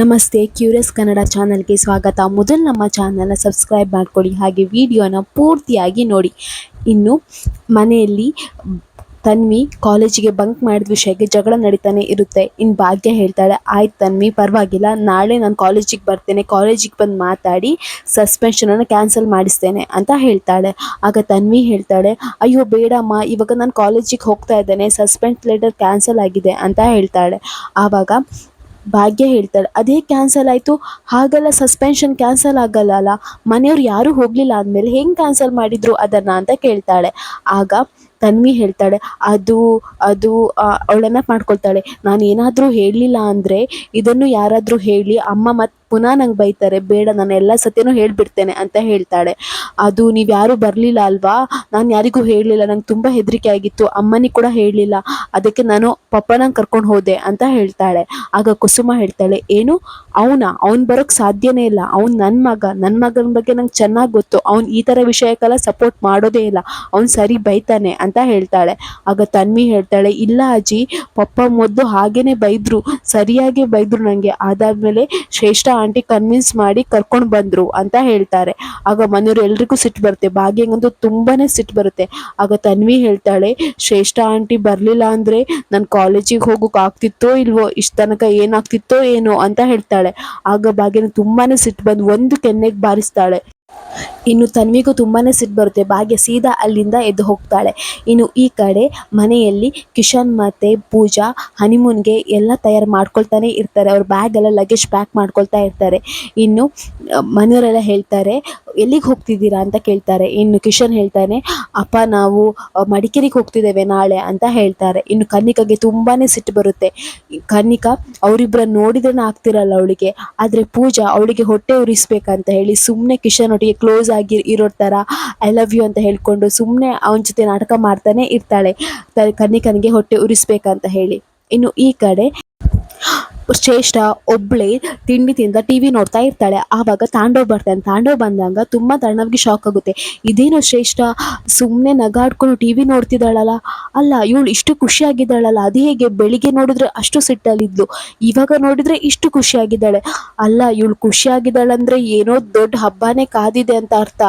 ನಮಸ್ತೆ, ಕ್ಯೂರಿಯಸ್ ಕನ್ನಡ ಚಾನಲ್ಗೆ ಸ್ವಾಗತ. ಮೊದಲು ನಮ್ಮ ಚಾನಲ್ನ ಸಬ್ಸ್ಕ್ರೈಬ್ ಮಾಡಿಕೊಡಿ, ಹಾಗೆ ವಿಡಿಯೋನ ಪೂರ್ತಿಯಾಗಿ ನೋಡಿ. ಇನ್ನು ಮನೆಯಲ್ಲಿ ತನ್ವಿ ಕಾಲೇಜಿಗೆ ಬಂಕ್ ಮಾಡಿದ ವಿಷಯಕ್ಕೆ ಜಗಳ ನಡೀತಾನೆ ಇರುತ್ತೆ. ಇನ್ನು ಭಾಗ್ಯ ಹೇಳ್ತಾಳೆ, ಆಯ್ತು ತನ್ವಿ, ಪರವಾಗಿಲ್ಲ, ನಾಳೆ ನಾನು ಕಾಲೇಜಿಗೆ ಬರ್ತೇನೆ. ಕಾಲೇಜಿಗೆ ಬಂದು ಮಾತಾಡಿ ಸಸ್ಪೆನ್ಷನನ್ನು ಕ್ಯಾನ್ಸಲ್ ಮಾಡಿಸ್ತೇನೆ, ಅಂತ ಹೇಳ್ತಾಳೆ. ಆಗ ತನ್ವಿ ಹೇಳ್ತಾಳೆ, ಅಯ್ಯೋ, ಬೇಡಮ್ಮ, ಇವಾಗ ನಾನು ಕಾಲೇಜಿಗೆ ಹೋಗ್ತಾ ಇದ್ದೇನೆ. ಸಸ್ಪೆನ್ಸ್ ಲೆಟರ್ ಕ್ಯಾನ್ಸಲ್ ಆಗಿದೆ, ಅಂತ ಹೇಳ್ತಾಳೆ. ಆವಾಗ ಭಾಗ್ಯ ಹೇಳ್ತಾಳೆ ಅದೇ ಕ್ಯಾನ್ಸಲ್ ಆಯಿತು. ಹಾಗೆಲ್ಲ ಸಸ್ಪೆನ್ಷನ್ ಕ್ಯಾನ್ಸಲ್ ಆಗಲ್ಲ ಅಲ್ಲ? ಮನೆಯವ್ರು ಯಾರೂ ಹೋಗಲಿಲ್ಲ ಅಂದಮೇಲೆ ಹೆಂಗೆ ಕ್ಯಾನ್ಸಲ್ ಮಾಡಿದ್ರು ಅದನ್ನ ಅಂತ ಕೇಳ್ತಾಳೆ. ಆಗ ತನ್ವಿ ಹೇಳ್ತಾಳೆ, ಅದು ಅದು ಅವಳನ್ನ ಮಾಡ್ಕೊಳ್ತಾಳೆ. ನಾನು ಏನಾದರೂ ಹೇಳಲಿಲ್ಲ ಅಂದರೆ ಇದನ್ನು ಯಾರಾದರೂ ಹೇಳಿ ಅಮ್ಮ ಮತ್ತು ಪುನಃ ನಂಗೆ ಬೈತಾರೆ, ಬೇಡ, ನಾನು ಎಲ್ಲ ಸತ್ಯನೂ ಹೇಳಿಬಿಡ್ತೇನೆ ಅಂತ ಹೇಳ್ತಾಳೆ. ಅದು ನೀವು ಯಾರೂ ಬರಲಿಲ್ಲ ಅಲ್ವಾ? ನಾನು ಯಾರಿಗೂ ಹೇಳಲಿಲ್ಲ, ನಂಗೆ ತುಂಬ ಹೆದರಿಕೆ ಆಗಿತ್ತು, ಅಮ್ಮನಿಗೆ ಕೂಡ ಹೇಳಲಿಲ್ಲ. ಅದಕ್ಕೆ ನಾನು ಪಪ್ಪನ ಕರ್ಕೊಂಡು ಹೋದೆ ಅಂತ ಹೇಳ್ತಾಳೆ. ಆಗ ಕುಸುಮ ಹೇಳ್ತಾಳೆ, ಏನು? ಅವನ? ಅವ್ನು ಬರೋಕ್ಕೆ ಸಾಧ್ಯನೇ ಇಲ್ಲ. ಅವ್ನು ನನ್ನ ಮಗ. ನನ್ನ ಮಗನ ಬಗ್ಗೆ ನಂಗೆ ಚೆನ್ನಾಗಿ ಗೊತ್ತು. ಅವ್ನು ಈ ಥರ ವಿಷಯಕ್ಕೆಲ್ಲ ಸಪೋರ್ಟ್ ಮಾಡೋದೇ ಇಲ್ಲ. ಅವ್ನು ಸರಿ ಬೈತಾನೆ ಅಂತ ಹೇಳ್ತಾಳೆ. ಆಗ ತನ್ವಿ ಹೇಳ್ತಾಳೆ, ಇಲ್ಲ ಅಜ್ಜಿ, ಪಪ್ಪ ಮೊದಲು ಹಾಗೇನೆ ಬೈದ್ರು. ಸರಿಯಾಗಿ ಬೈದ್ರು ನನಗೆ ಅದಾದ್ಮೇಲೆ ಶ್ರೇಷ್ಠ ಆಂಟಿ ಕನ್ವಿನ್ಸ್ ಮಾಡಿ ಕರ್ಕೊಂಡು ಬಂದ್ರು ಅಂತ ಹೇಳ್ತಾರೆ. ಆಗ ಮನೆಯವ್ರು ಎಲ್ರಿಗೂ ಸಿಟ್ಟು ಬರುತ್ತೆ. ಭಾಗ್ಯಂಗಂತೂ ತುಂಬಾನೇ ಸಿಟ್ಟು ಬರುತ್ತೆ. ಆಗ ತನ್ವಿ ಹೇಳ್ತಾಳೆ, ಶ್ರೇಷ್ಠ ಆಂಟಿ ಬರಲಿಲ್ಲ ಅಂದರೆ ನಾನು ಕಾಲೇಜಿಗೆ ಹೋಗೋಕೆ ಆಗ್ತಿತ್ತೋ ಇಲ್ವೋ? ಇಷ್ಟು ತನಕ ಏನಾಗ್ತಿತ್ತೋ ಏನೋ? ಅಂತ ಹೇಳ್ತಾಳೆ. ಆಗ ಭಾಗ್ಯನ ತುಂಬಾನೇ ಸಿಟ್ಟು ಬಂದು ಒಂದು ಕೆನ್ನೆಗೆ ಬಾರಿಸ್ತಾಳೆ. ಇನ್ನು ತನ್ವಿಗೂ ತುಂಬಾನೇ ಸಿಟ್ಟು ಬರುತ್ತೆ. ಭಾಗ್ಯ ಸೀದಾ ಅಲ್ಲಿಂದ ಎದ್ದು ಹೋಗ್ತಾಳೆ. ಇನ್ನು ಈ ಕಡೆ ಮನೆಯಲ್ಲಿ ಕಿಶನ್ ಮತ್ತೆ ಪೂಜಾ, ಹನಿಮೂನ್ಗೆ ಎಲ್ಲ ತಯಾರು ಮಾಡ್ಕೊಳ್ತಾನೆ ಇರ್ತಾರೆ. ಅವ್ರ ಬ್ಯಾಗ್ ಎಲ್ಲ ಲಗೇಜ್ ಪ್ಯಾಕ್ ಮಾಡ್ಕೊಳ್ತಾ ಇರ್ತಾರೆ. ಇನ್ನು ಮನೆಯವರೆಲ್ಲ ಹೇಳ್ತಾರೆ ಎಲ್ಲಿಗೆ ಹೋಗ್ತಿದ್ದೀರಾ ಅಂತ ಕೇಳ್ತಾರೆ. ಇನ್ನು ಕಿಶನ್ ಹೇಳ್ತಾನೆ, ಅಪ್ಪ, ನಾವು ಮಡಿಕೇರಿಗೆ ಹೋಗ್ತಿದ್ದೇವೆ ನಾಳೆ ಅಂತ ಹೇಳ್ತಾರೆ. ಇನ್ನು ಕನ್ನಿಕಾಗೆ ತುಂಬಾ ಸಿಟ್ಟು ಬರುತ್ತೆ. ಕನ್ನಿಕಾ ಅವರಿಬ್ಬರ ನೋಡಿದ್ರೆ ಆಗ್ತಿರಲ್ಲ ಅವಳಿಗೆ. ಆದರೆ ಪೂಜಾ ಅವಳಿಗೆ ಹೊಟ್ಟೆ ಉರಿಸ್ಬೇಕಂತ ಹೇಳಿ ಸುಮ್ಮನೆ ಕಿಶನ್ ಒಟ್ಟಿಗೆ ಕ್ಲೋಸ್ ಆಗಿ ಇರೋ ಥರ ಐ ಲವ್ ಯು ಅಂತ ಹೇಳ್ಕೊಂಡು ಸುಮ್ಮನೆ ಅವನ ಜೊತೆ ನಾಟಕ ಮಾಡ್ತಾನೆ ಇರ್ತಾಳೆ. ಕನ್ನಿಕನಿಗೆ ಹೊಟ್ಟೆ ಉರಿಸ್ಬೇಕಂತ ಹೇಳಿ. ಇನ್ನು ಈ ಕಡೆ ಶ್ರೇಷ್ಠ ಒಬ್ಳೆ ತಿಂಡಿ ತಿಂದ ಟಿ ವಿ ನೋಡ್ತಾ ಇರ್ತಾಳೆ. ಆವಾಗ ತಾಂಡವ್ ಬರ್ತಾನೆ. ತಾಂಡವ್ ಬಂದಾಗ ತುಂಬ ತಣ್ಣವ್ಗೆ ಶಾಕ್ ಆಗುತ್ತೆ. ಇದೇನು ಶ್ರೇಷ್ಠ ಸುಮ್ಮನೆ ನಗಾಡ್ಕೊಂಡು ಟಿ ವಿ ನೋಡ್ತಿದ್ದಾಳಲ್ಲ? ಅಲ್ಲ ಇವಳು ಇಷ್ಟು ಖುಷಿಯಾಗಿದ್ದಾಳಲ್ಲ? ಅದು ಹೇಗೆ? ಬೆಳಿಗ್ಗೆ ನೋಡಿದ್ರೆ ಅಷ್ಟು ಸಿಟ್ಟಲ್ಲಿದ್ಲು. ಇವಾಗ ನೋಡಿದ್ರೆ ಇಷ್ಟು ಖುಷಿಯಾಗಿದ್ದಾಳೆ. ಅಲ್ಲ ಇವಳು ಖುಷಿಯಾಗಿದ್ದಾಳಂದ್ರೆ ಏನೋ ದೊಡ್ಡ ಹಬ್ಬನೇ ಕಾದಿದೆ ಅಂತ ಅರ್ಥ.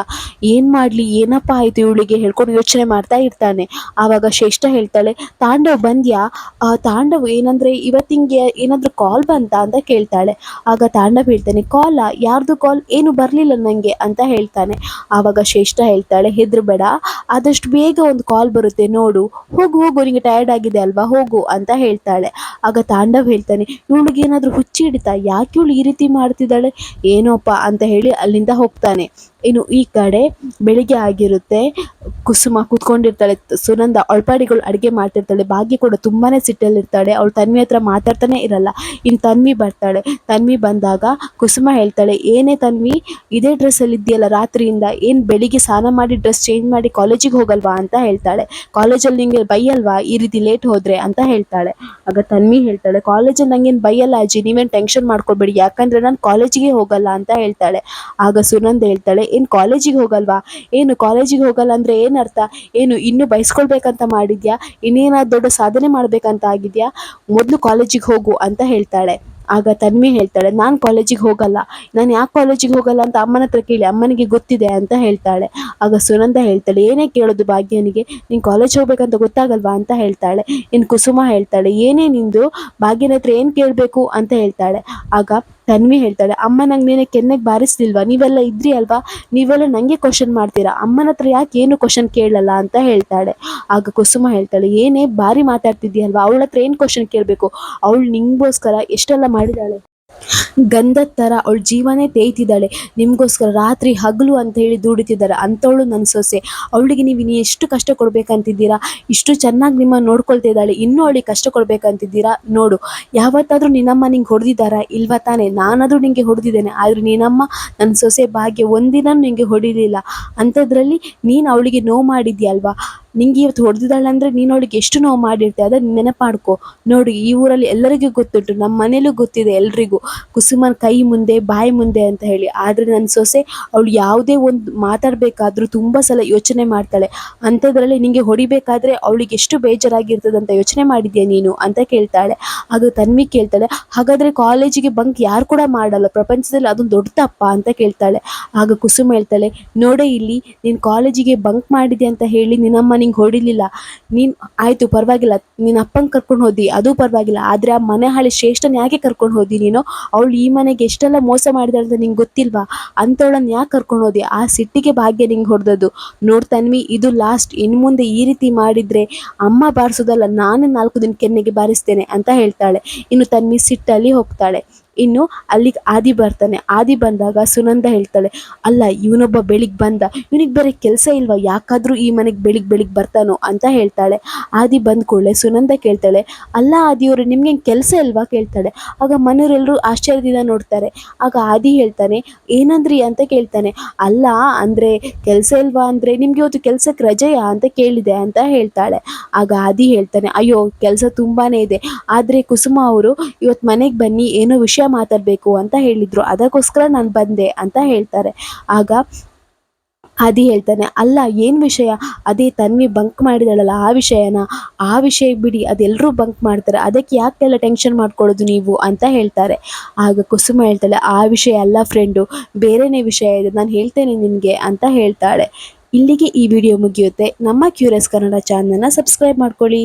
ಏನು ಮಾಡ್ಲಿ? ಏನಪ್ಪ ಆಯ್ತು ಇವಳಿಗೆ? ಹೇಳ್ಕೊಂಡು ಯೋಚನೆ ಮಾಡ್ತಾ ಇರ್ತಾನೆ. ಆವಾಗ ಶ್ರೇಷ್ಠ ಹೇಳ್ತಾಳೆ ತಾಂಡವ್ ಬಂದ್ಯಾ? ಆ, ತಾಂಡವ್ ಏನಂದ್ರೆ ಇವತ್ತಿಂಗೆ ಏನಾದರೂ ಕಾಲ್ ಬಂತಾ ಅಂತ ಕೇಳ್ತಾಳೆ. ಆಗ ತಾಂಡವ್ ಹೇಳ್ತಾನೆ ಕಾಲ ಯಾರ್ದು ಕಾಲ್ ಏನು ಬರಲಿಲ್ಲ ನಂಗೆ, ಅಂತ ಹೇಳ್ತಾನೆ. ಆವಾಗ ಶ್ರೇಷ್ಠ ಹೇಳ್ತಾಳೆ, ಹೆದ್ರಬೇಡ, ಆದಷ್ಟು ಬೇಗ ಒಂದು ಕಾಲ್ ಬರುತ್ತೆ, ನೋಡು. ಹೋಗು ಹೋಗು ನಿನಗೆ ಟಯರ್ಡ್ ಆಗಿದೆ ಅಲ್ವಾ, ಹೋಗು, ಅಂತ ಹೇಳ್ತಾಳೆ. ಆಗ ತಾಂಡವ್ ಹೇಳ್ತಾನೆ, ಇವಳಿಗೆ ಏನಾದರೂ ಹುಚ್ಚಿ ಹಿಡಿತಾ, ಯಾಕೆ ಇವಳು ಈ ರೀತಿ ಮಾಡ್ತಿದ್ದಾಳೆ? ಏನೋಪ್ಪ, ಅಂತ ಹೇಳಿ ಅಲ್ಲಿಂದ ಹೋಗ್ತಾನೆ. ಇನ್ನು ಈ ಕಡೆ ಬೆಳಿಗ್ಗೆ ಆಗಿರುತ್ತೆ. ಕುಸುಮ ಕೂತ್ಕೊಂಡಿರ್ತಾಳೆ, ಸುನಂದ ಅಳ್ಪಾಡಿಗಳು ಅಡುಗೆ ಮಾಡ್ತಿರ್ತಾಳೆ, ಭಾಗ್ಯ ಕೂಡ ತುಂಬಾ ಸಿಟ್ಟಲ್ಲಿರ್ತಾಳೆ, ಅವಳು ತನ್ವಿ ಹತ್ರ ಮಾತಾಡ್ತಾನೆ ಇರಲ್ಲ. ಇನ್ನು ತನ್ವಿ ಬರ್ತಾಳೆ. ತನ್ವಿ ಬಂದಾಗ ಕುಸುಮ ಹೇಳ್ತಾಳೆ, ಏನೇ ತನ್ವಿ, ಇದೇ ಡ್ರೆಸ್ಸಲ್ಲಿ ಇದೆಯಲ್ಲ ರಾತ್ರಿಯಿಂದ, ಏನು ಬೆಳಿಗ್ಗೆ ಸ್ನಾನ ಮಾಡಿ ಡ್ರೆಸ್ ಚೇಂಜ್ ಮಾಡಿ ಕಾಲೇಜಿಗೆ ಹೋಗಲ್ವಾ? ಅಂತ ಹೇಳ್ತಾಳೆ. ಕಾಲೇಜಲ್ಲಿ ನಿಂಗೆ ಬೈಯಲ್ವಾ? ಈ ರೀತಿ ಲೇಟ್ ಹೋದ್ರೆ? ಅಂತ ಹೇಳ್ತಾಳೆ. ಆಗ ತನ್ವಿ ಹೇಳ್ತಾಳೆ ಕಾಲೇಜಲ್ಲಿ ನಂಗೇನು ಬೈಯಲ್ಲ ಅಜ್ಜಿ, ನೀವೇನು ಟೆನ್ಷನ್ ಮಾಡ್ಕೊಬೇಡಿ, ಯಾಕಂದ್ರೆ ನಾನು ಕಾಲೇಜಿಗೆ ಹೋಗಲ್ಲ ಅಂತ ಹೇಳ್ತಾಳೆ. ಆಗ ಸುನಂದ ಹೇಳ್ತಾಳೆ ಏನು ಕಾಲೇಜಿಗೆ ಹೋಗಲ್ವಾ? ಏನು ಕಾಲೇಜಿಗೆ ಹೋಗಲ್ಲ ಅಂದರೆ ಏನರ್ಥ? ಏನು ಇನ್ನೂ ಬಯಸ್ಕೊಳ್ಬೇಕಂತ ಮಾಡಿದ್ಯಾ? ಇನ್ನೇನಾದ ದೊಡ್ಡ ಸಾಧನೆ ಮಾಡಬೇಕಂತ ಆಗಿದೆಯಾ? ಮೊದಲು ಕಾಲೇಜಿಗೆ ಹೋಗು ಅಂತ ಹೇಳ್ತಾಳೆ. ಆಗ ತನ್ವಿ ಹೇಳ್ತಾಳೆ, ನಾನು ಕಾಲೇಜಿಗೆ ಹೋಗಲ್ಲ. ನಾನು ಯಾಕೆ ಕಾಲೇಜಿಗೆ ಹೋಗಲ್ಲ ಅಂತ ಅಮ್ಮನ ಹತ್ರ ಕೇಳಿ, ಅಮ್ಮನಿಗೆ ಗೊತ್ತಿದೆ ಅಂತ ಹೇಳ್ತಾಳೆ. ಆಗ ಸುನಂದ ಹೇಳ್ತಾಳೆ, ಏನೇ ಕೇಳೋದು ಭಾಗ್ಯನಿಗೆ, ನೀನು ಕಾಲೇಜ್ ಹೋಗ್ಬೇಕಂತ ಗೊತ್ತಾಗಲ್ವಾ ಅಂತ ಹೇಳ್ತಾಳೆ. ಇನ್ನು ಕುಸುಮ ಹೇಳ್ತಾಳೆ, ಏನೇ ನಿಂದು, ಭಾಗ್ಯನ ಹತ್ರ ಏನು ಕೇಳಬೇಕು ಅಂತ ಹೇಳ್ತಾಳೆ. ಆಗ ತನ್ವಿ ಹೇಳ್ತಾಳೆ, ಅಮ್ಮ ನಂಗೆ ನೀನೆ ಕೆನ್ನೆಗೆ ಬಾರಿಸ್ಲಿಲ್ವಾ? ನೀವೆಲ್ಲ ಇದ್ರಿ ಅಲ್ವಾ? ನೀವೆಲ್ಲ ನಂಗೆ ಕ್ವಶನ್ ಮಾಡ್ತೀರಾ? ಅಮ್ಮನ ಹತ್ರ ಯಾಕೆ ಏನು ಕ್ವಶನ್ ಕೇಳಲ್ಲ? ಅಂತ ಹೇಳ್ತಾಳೆ. ಆಗ ಕುಸುಮ ಹೇಳ್ತಾಳೆ, ಏನೇ ಬಾರಿ ಮಾತಾಡ್ತಿದ್ಯಲ್ವಾ ಅವಳ ಹತ್ರ ಏನು ಕ್ವಶನ್ ಕೇಳಬೇಕು? ಅವಳು ನಿಂಗೋಸ್ಕರ ಎಷ್ಟೆಲ್ಲ ಮಾಡಿದಾಳೆ? ಗಂಧದ ಥರ ಅವಳ ಜೀವನೇ ತೇಯ್ತಿದ್ದಾಳೆ. ನಿಮಗೋಸ್ಕರ ರಾತ್ರಿ ಹಗಲು ಅಂತ ಹೇಳಿ ದುಡಿತಿದ್ದಾರೆ ಅಂಥವಳು ನನ್ನ ಸೊಸೆ. ಅವಳಿಗೆ ನೀವು ಇನ್ನು ಎಷ್ಟು ಕಷ್ಟ ಕೊಡಬೇಕಂತಿದ್ದೀರಾ? ಇಷ್ಟು ಚೆನ್ನಾಗಿ ನಿಮ್ಮ ನೋಡ್ಕೊಳ್ತಿದ್ದಾಳೆ ಇನ್ನೂ ಅವಳಿಗೆ ಕಷ್ಟ ಕೊಡಬೇಕಂತಿದ್ದೀರಾ? ನೋಡು. ಯಾವತ್ತಾದರೂ ನಿನ್ನಮ್ಮ ನಿಂಗೆ ಹೊಡೆದಿದ್ದಾರಾ? ಇಲ್ವಾ ತಾನೇ? ನಾನಾದರೂ ನಿಂಗೆ ಹೊಡೆದಿದ್ದೇನೆ. ಆದರೆ ನಿನ್ನಮ್ಮ ನನ್ನ ಸೊಸೆ ಭಾಗ್ಯ ಒಂದಿನ ನಿಂಗೆ ಹೊಡಿಲಿಲ್ಲ. ಅಂಥದ್ರಲ್ಲಿ ನೀನು ಅವಳಿಗೆ ನೋವು ಮಾಡಿದ್ಯಲ್ವಾ ನಿಂಗೆ ಇವತ್ತು ಹೊಡೆದಿದ್ದಾಳೆ ಅಂದರೆ ನೀನು ಅವಳಿಗೆ ಎಷ್ಟು ನೋವು ಮಾಡಿರ್ತೀಯ? ಅದನ್ನು ನೆನಪಾಡ್ಕೊ. ನೋಡು, ಈ ಊರಲ್ಲಿ ಎಲ್ಲರಿಗೂ ಗೊತ್ತುಂಟು ನಮ್ಮ ಮನೇಲೂ ಗೊತ್ತಿದೆ ಎಲ್ರಿಗೂ. ಕುಸುಮನ ಕುಸುಮನ್ ಕೈ ಮುಂದೆ, ಬಾಯಿ ಮುಂದೆ ಅಂತ ಹೇಳಿ. ಆದರೆ ನನ್ನ ಸೊಸೆ ಅವಳು ಯಾವುದೇ ಒಂದು ಮಾತಾಡಬೇಕಾದ್ರೂ ತುಂಬ ಸಲ ಯೋಚನೆ ಮಾಡ್ತಾಳೆ. ಅಂಥದ್ರಲ್ಲಿ ನಿಂಗೆ ಹೊಡಿಬೇಕಾದ್ರೆ ಅವಳಿಗೆ ಎಷ್ಟು ಬೇಜಾರಾಗಿರ್ತದೆ ಅಂತ ಯೋಚನೆ ಮಾಡಿದ್ಯಾ ನೀನು ಅಂತ ಕೇಳ್ತಾಳೆ. ಆಗ ತನ್ವಿ ಕೇಳ್ತಾಳೆ. ಹಾಗಾದರೆ ಕಾಲೇಜಿಗೆ ಬಂಕ್ ಯಾರು ಕೂಡ ಮಾಡಲ್ಲ, ಪ್ರಪಂಚದಲ್ಲಿ ಅದೊಂದು ದೊಡ್ಡ ತಪ್ಪ ಅಂತ ಕೇಳ್ತಾಳೆ. ಆಗ ಕುಸುಮ ಹೇಳ್ತಾಳೆ, ನೋಡೇ ಇಲ್ಲಿ, ನೀನು ಕಾಲೇಜಿಗೆ ಬಂಕ್ ಮಾಡಿದೆ ಅಂತ ಹೇಳಿ ನಿನ್ನಮ್ಮ ನಿಂಗೆ ಹೊಡಿಲಿಲ್ಲ. ನೀನು, ಆಯಿತು, ಪರವಾಗಿಲ್ಲ. ನಿನ್ನ ಅಪ್ಪನ ಕರ್ಕೊಂಡು ಹೋದಿ ಅದು ಪರವಾಗಿಲ್ಲ. ಆದರೆ ಆ ಮನೆ ಹಾಳಿ ಶ್ರೇಷ್ಠನ ಯಾಕೆ ಕರ್ಕೊಂಡು ಹೋದಿ ನೀನು? ಅವಳು ಈ ಮನೆಗೆ ಎಷ್ಟೆಲ್ಲ ಮೋಸ ಮಾಡಿದಾಳೆ ಅಂತ ನಿಂಗೆ ಗೊತ್ತಿಲ್ವಾ? ಅಂಥವಳನ್ನು ಯಾಕೆ ಕರ್ಕೊಂಡು ಹೋದಿ ಆ ಸಿಟ್ಟಿಗೆ ಭಾಗ್ಯ ನಿಂಗೆ ಹೊಡೆದದ್ದು. ನೋಡ್ತನ್ವಿ ಇದು ಲಾಸ್ಟ್ ಇನ್ನು ಮುಂದೆ ಈ ರೀತಿ ಮಾಡಿದರೆ ಅಮ್ಮ ಬಾರಿಸೋದಲ್ಲ, ನಾನೇ ನಾಲ್ಕು ದಿನ ಕೆನ್ನೆಗೆ ಬಾರಿಸ್ತೇನೆ ಅಂತ ಹೇಳ್ತಾಳೆ. ಇನ್ನು ತನ್ವಿ ಸಿಟ್ಟಲ್ಲಿ ಹೋಗ್ತಾಳೆ. ಇನ್ನು ಅಲ್ಲಿಗೆ ಆದಿ ಬರ್ತಾನೆ. ಆದಿ ಬಂದಾಗ ಸುನಂದ ಹೇಳ್ತಾಳೆ, ಅಲ್ಲ, ಇವನೊಬ್ಬ ಬೆಳಿಗ್ಗೆ ಬಂದ. ಇವನಿಗೆ ಬೇರೆ ಕೆಲಸ ಇಲ್ವಾ? ಯಾಕಾದರೂ ಈ ಮನೆಗೆ ಬೆಳಿಗ್ಗೆ ಬೆಳಿಗ್ಗೆ ಬರ್ತಾನೋ? ಅಂತ ಹೇಳ್ತಾಳೆ. ಆದಿ ಬಂದ ಕೂಡಲೇ ಸುನಂದ ಕೇಳ್ತಾಳೆ, ಅಲ್ಲ ಆದಿಯವರು ನಿಮ್ಗೆ ಕೆಲಸ ಇಲ್ವಾ? ಕೇಳ್ತಾಳೆ. ಆಗ ಮನೆಯವರೆಲ್ಲರೂ ಆಶ್ಚರ್ಯದಿಂದ ನೋಡ್ತಾರೆ. ಆಗ ಆದಿ ಹೇಳ್ತಾನೆ, ಏನಂದ್ರಿ? ಅಂತ ಕೇಳ್ತಾನೆ, ಅಲ್ಲ, ಅಂದರೆ ಕೆಲಸ ಇಲ್ವಾ? ಅಂದರೆ ನಿಮಗೆ ಇವತ್ತು ಕೆಲಸಕ್ಕೆ ರಜೆಯಾ? ಅಂತ ಕೇಳಿದೆ ಅಂತ ಹೇಳ್ತಾಳೆ. ಆಗ ಆದಿ ಹೇಳ್ತಾನೆ, ಅಯ್ಯೋ, ಕೆಲಸ ತುಂಬಾ ಇದೆ. ಆದರೆ ಕುಸುಮ ಅವರು ಇವತ್ತು ಮನೆಗೆ ಬನ್ನಿ, ಏನೋ ವಿಷಯ ಮಾತಾಡಬೇಕು ಅಂತ ಹೇಳಿದರು. ಅದಕ್ಕೋಸ್ಕರ ನಾನು ಬಂದೆ ಅಂತ ಹೇಳ್ತಾರೆ. ಆಗ ಆದಿ ಹೇಳ್ತಾನೆ, ಅಲ್ಲ, ಏನು ವಿಷಯ? ಅದೇ ತನ್ವಿ ಬಂಕ್ ಮಾಡಿದಾಳಲ್ಲ, ಆ ವಿಷಯನ? ಆ ವಿಷಯ ಬಿಡಿ ಅದೆಲ್ಲರೂ ಬಂಕ್ ಮಾಡ್ತಾರೆ. ಅದಕ್ಕೆ ಯಾಕೆಲ್ಲ ಟೆನ್ಷನ್ ಮಾಡ್ಕೊಳ್ಳೋದು ನೀವು? ಅಂತ ಹೇಳ್ತಾರೆ. ಆಗ ಕುಸುಮ ಹೇಳ್ತಾಳೆ, ಆ ವಿಷಯ ಅಲ್ಲ ಫ್ರೆಂಡು ಬೇರೆನೇ ವಿಷಯ ಇದೆ, ನಾನು ಹೇಳ್ತೇನೆ ನಿನಗೆ ಅಂತ ಹೇಳ್ತಾಳೆ. ಇಲ್ಲಿಗೆ ಈ ವಿಡಿಯೋ ಮುಗಿಯುತ್ತೆ. ನಮ್ಮ ಕ್ಯೂರಿಯಸ್ ಕನ್ನಡ ಚಾನಲ್ನ ಸಬ್ಸ್ಕ್ರೈಬ್ ಮಾಡ್ಕೊಳ್ಳಿ.